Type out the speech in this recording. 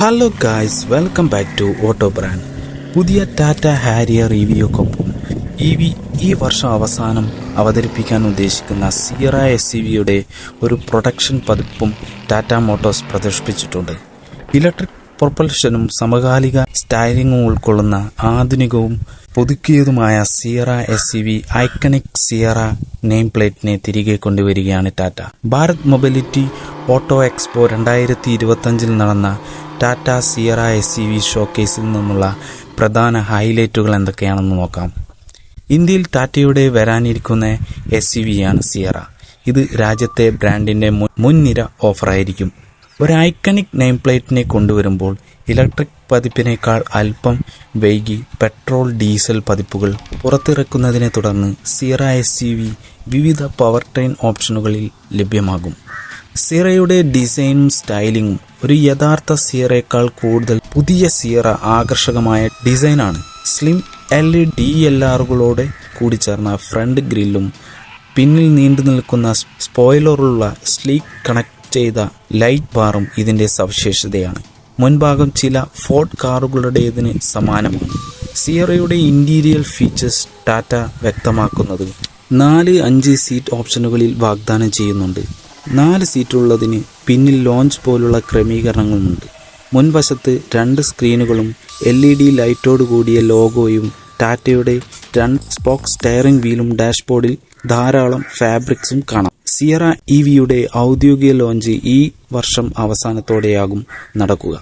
Hello guys welcome back to auto brand പുതിയ Tata Harrier റിവ്യൂക്കൊപ്പം E V ഈ വർഷം അവസാനം അവതരിപ്പിക്കാൻ ഉദ്ദേശിക്കുന്ന സിയറ എസ് സി വിയുടെ ഒരു പ്രൊഡക്ഷൻ പതിപ്പും ടാറ്റ മോട്ടോഴ്സ് പ്രദർശിപ്പിച്ചിട്ടുണ്ട്. ഇലക്ട്രിക് പ്രൊപ്പൽഷനും സമകാലിക സ്റ്റൈലിങ്ങും ഉൾക്കൊള്ളുന്ന ആധുനികവും പുതുക്കിയതുമായ Sierra S C V iconic Sierra name പ്ലേറ്റിനെ തിരികെ കൊണ്ടുവരികയാണ് Tata Bharat mobility auto expo രണ്ടായിരത്തി ഇരുപത്തഞ്ചിൽ നടന്ന Tata Sierra S C V ഷോക്കേസിൽ നിന്നുള്ള പ്രധാന ഹൈലൈറ്റുകൾ എന്തൊക്കെയാണെന്ന് നോക്കാം. ഇന്ത്യയിൽ ടാറ്റയുടെ വരാനിരിക്കുന്ന എസ് സി വിയാണ് സിയറ ഇത് രാജ്യത്തെ ബ്രാൻഡിന്റെ മുൻ- മുൻനിര ഓഫറായിരിക്കും ഒരു ഐക്കണിക് നെയിം പ്ലേറ്റിനെ കൊണ്ടുവരുമ്പോൾ ഇലക്ട്രിക് പതിപ്പിനേക്കാൾ അല്പം വൈകി പെട്രോൾ ഡീസൽ പതിപ്പുകൾ പുറത്തിറക്കുന്നതിനെ തുടർന്ന് സീറ എസ് വി വിവിധ പവർ ട്രെയിൻ ഓപ്ഷനുകളിൽ ലഭ്യമാകും. സീറയുടെ ഡിസൈനും സ്റ്റൈലിങ്ങും ഒരു യഥാർത്ഥ സീറയേക്കാൾ കൂടുതൽ പുതിയ സീറ ആകർഷകമായ ഡിസൈനാണ്. Slim L E D L ആറുകളോടെ കൂടി ചേർന്ന ഫ്രണ്ട് ഗ്രില്ലും പിന്നിൽ നീണ്ടു നിൽക്കുന്ന സ്പോയിലറുള്ള സ്ലീക്ക് കണക്ട് ചെയ്ത ലൈറ്റ് ബാറും ഇതിന്റെ സവിശേഷതയാണ്. മുൻഭാഗം ചില ഫോർഡ് കാറുകളുടേതിന് സമാനമാണ്. സിയറയുടെ ഇന്റീരിയർ ഫീച്ചേഴ്സ് ടാറ്റ വ്യക്തമാക്കുന്നത് നാല് അഞ്ച് സീറ്റ് ഓപ്ഷനുകളിൽ വാഗ്ദാനം ചെയ്യുന്നുണ്ട്. നാല് സീറ്റുള്ളതിന് പിന്നിൽ ലോഞ്ച് പോലുള്ള ക്രമീകരണങ്ങളുമുണ്ട്. മുൻവശത്ത് രണ്ട് സ്ക്രീനുകളും എൽ ഇ ഡി ലൈറ്റോട് കൂടിയ ലോഗോയും ടാറ്റയുടെ രണ്ട് സ്പോക്സ് സ്റ്റയറിംഗ് വീലും ഡാഷ്ബോർഡിൽ ധാരാളം ഫാബ്രിക്സും കാണാം. സിയറ ഇ വിയുടെ ഔദ്യോഗിക ലോഞ്ച് ഈ വർഷം അവസാനത്തോടെയാകും നടക്കുക.